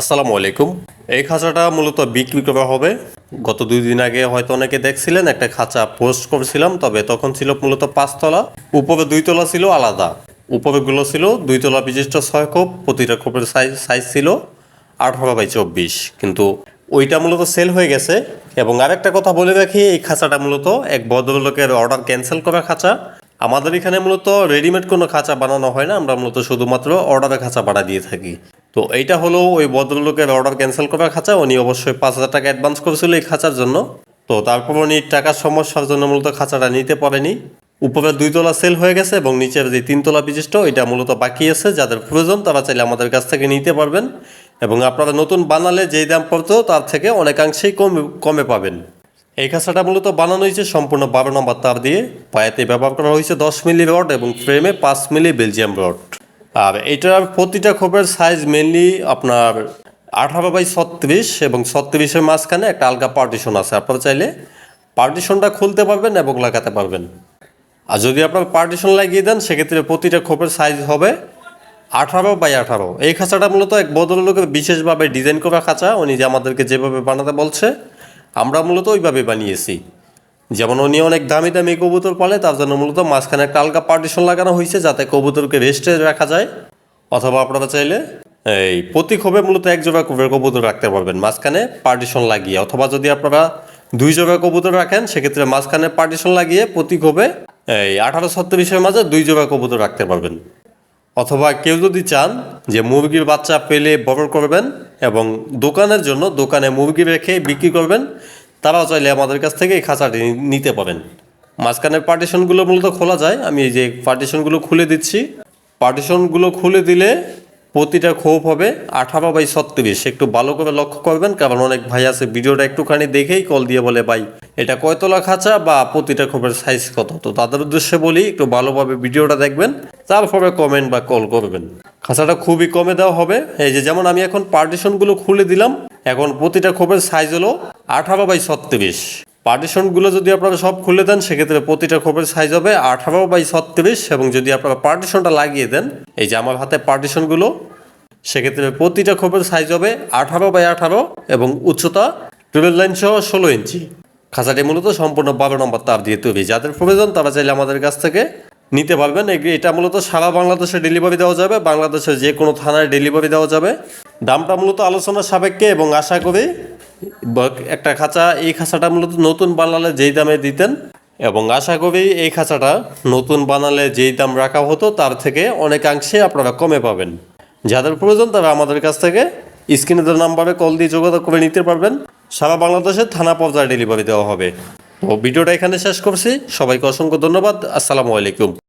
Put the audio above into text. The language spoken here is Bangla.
আসসালামু আলাইকুম। এই খাঁচাটা মূলত বিক্রি করা হবে। গত দুই দিন আগে হয়তো অনেকে দেখছিলেন, একটা খাঁচা পোস্ট করেছিলাম, তবে তখন ছিল মূলত পাঁচতলা। উপরে দুইতলা ছিল আলাদা। উপরেগুলো ছিল দুইতলা বিশিষ্ট ছয় খোপ, প্রতিটা কোপের সাইজ সাইজ ছিল আঠারো বাই চব্বিশ। কিন্তু ওইটা মূলত সেল হয়ে গেছে। এবং আরেকটা কথা বলে রাখি, এই খাঁচাটা মূলত এক ভদ্রলোকের অর্ডার ক্যান্সেল করা খাঁচা। আমাদের এখানে মূলত রেডিমেড কোনো খাঁচা বানানো হয় না। আমরা মূলত শুধুমাত্র অর্ডারে খাঁচা বানা দিয়ে থাকি। তো এইটা হলো ওই ভদ্রলোকের অর্ডার ক্যান্সেল করার খাঁচা। উনি অবশ্যই পাঁচ হাজার টাকা অ্যাডভান্স করেছিল এই খাঁচার জন্য। তো তারপর উনি টাকার সমস্যার জন্য মূলত খাঁচাটা নিতে পারেনি। উপরে দুইতলা সেল হয়ে গেছে এবং নিচের যে তিনতলা বিশিষ্ট এটা মূলত বাকি আছে। যাদের প্রয়োজন, তারা চাইলে আমাদের কাছ থেকে নিতে পারবেন। এবং আপনারা নতুন বানালে যেই দাম পড়তো, তার থেকে অনেকাংশেই কমে কমে পাবেন। এই খাঁচাটা মূলত বানানো হয়েছে সম্পূর্ণ বারো নম্বর তার দিয়ে। পায়েতে ব্যবহার করা হয়েছে দশ মিলি রড এবং ফ্রেমে পাঁচ মিলি বেলজিয়াম রড। আর এটার প্রতিটা খোপের সাইজ মেনলি আপনার আঠারো বাই ছত্রিশ এবং ছত্রিশের মাঝখানে একটা আলগা পার্টিশন আছে। আপনারা চাইলে পার্টিশনটা খুলতে পারবেন এবং লাগাতে পারবেন। আর যদি আপনার পার্টিশন লাগিয়ে দেন, সেক্ষেত্রে প্রতিটা খোপের সাইজ হবে আঠারো বাই আঠারো। এই খাঁচাটা মূলত এক ভদ্রলোকের বিশেষভাবে ডিজাইন করা খাঁচা। উনি যে আমাদেরকে যেভাবে বানাতে বলছে, আমরা মূলত ওইভাবে বানিয়েছি। যেমন উনি অনেক দামি দামি কবুতর পালে, তার জন্য মূলত মাঝখানে একটা আলগা পার্টিশন লাগানো হয়েছে যাতে কবুতরকে রেস্টে রাখা যায়। অথবা আপনারা চাইলে এই প্রতি খোপে মূলত এক জোড়া কবুতর রাখতে পারবেন। মাঝখানে পার্টিশন লাগিয়ে, অথবা যদি আপনারা দুই জোড়া কবুতর রাখেন, সেক্ষেত্রে মাঝখানে পার্টিশন লাগিয়ে প্রতি খোপে এই আঠারো ছত্রিশের মাঝে দুই জোড়া কবুতর রাখতে পারবেন। অথবা কেউ যদি চান যে মুরগির বাচ্চা পেলে বড় করবেন এবং দোকানের জন্য দোকানে মুরগি রেখে বিক্রি করবেন তারাও চাইলে আমাদের কাছ থেকে এই খাঁচাটি নিতে পারেন। মাঝখানের পার্টিশনগুলো মূলত খোলা যায়। আমি এই যে পার্টিশনগুলো খুলে দিচ্ছি। পার্টিশনগুলো খুলে দিলে প্রতিটা খোপ হবে আঠারো বাই ছত্রিশ। একটু ভালো করে লক্ষ্য করবেন, কারণ অনেক ভাই আছে ভিডিওটা একটুখানি দেখেই কল দিয়ে বলে, ভাই, এটা কয়তলা খাঁচা বা প্রতিটা খোপের সাইজ কত? তো তাদের উদ্দেশ্যে বলি, একটু ভালোভাবে ভিডিওটা দেখবেন, তারপরে কমেন্ট বা কল করবেন। খাঁচাটা খুবই কমে দেওয়া হবে। এই যে যেমন আমি এখন পার্টিশনগুলো খুলে দিলাম, এখন প্রতিটা খোপের সাইজ হলো আঠারো বাই ছত্রিশ। পার্টিশনগুলো যদি আপনারা সব খুলে দেন, সেক্ষেত্রে প্রতিটা খোপের সাইজ হবে আঠারো বাই ছত্রিশ এবং যদি আপনারা পার্টিশনটা লাগিয়ে দেন, এই যে আমার হাতে পার্টিশনগুলো, সেক্ষেত্রে প্রতিটা খোপের সাইজ হবে আঠারো বাই আঠারো এবং উচ্চতা টুয়েলভ লাইন সহ ষোলো ইঞ্চি। খাঁচাটি মূলত সম্পূর্ণ বারো নম্বর তার দিয়ে তৈরি। যাদের প্রয়োজন, তারা চাইলে আমাদের কাছ থেকে নিতে পারবেন। এটা মূলত সারা বাংলাদেশে ডেলিভারি দেওয়া যাবে। বাংলাদেশের যে কোনো থানায় ডেলিভারি দেওয়া যাবে। দামটা মূলত আলোচনার সাপেক্ষে এবং আশা করি একটা খাঁচা, এই খাঁচাটা মূলত নতুন বানালে যেই দামে দিতেন, এবং আশা করি এই খাঁচাটা নতুন বানালে যেই দাম রাখা হতো, তার থেকে অনেকাংশে আপনারা কমে পাবেন। যাদের প্রয়োজন তারা আমাদের কাছ থেকে স্ক্রিনে দেওয়া নাম্বারে কল দিয়ে যোগাযোগ করে নিতে পারবেন। সারা বাংলাদেশের থানা পর্যায়ে ডেলিভারি দেওয়া হবে। তো ভিডিওটা এখানে শেষ করছি। সবাইকে অসংখ্য ধন্যবাদ। আসসালামু আলাইকুম।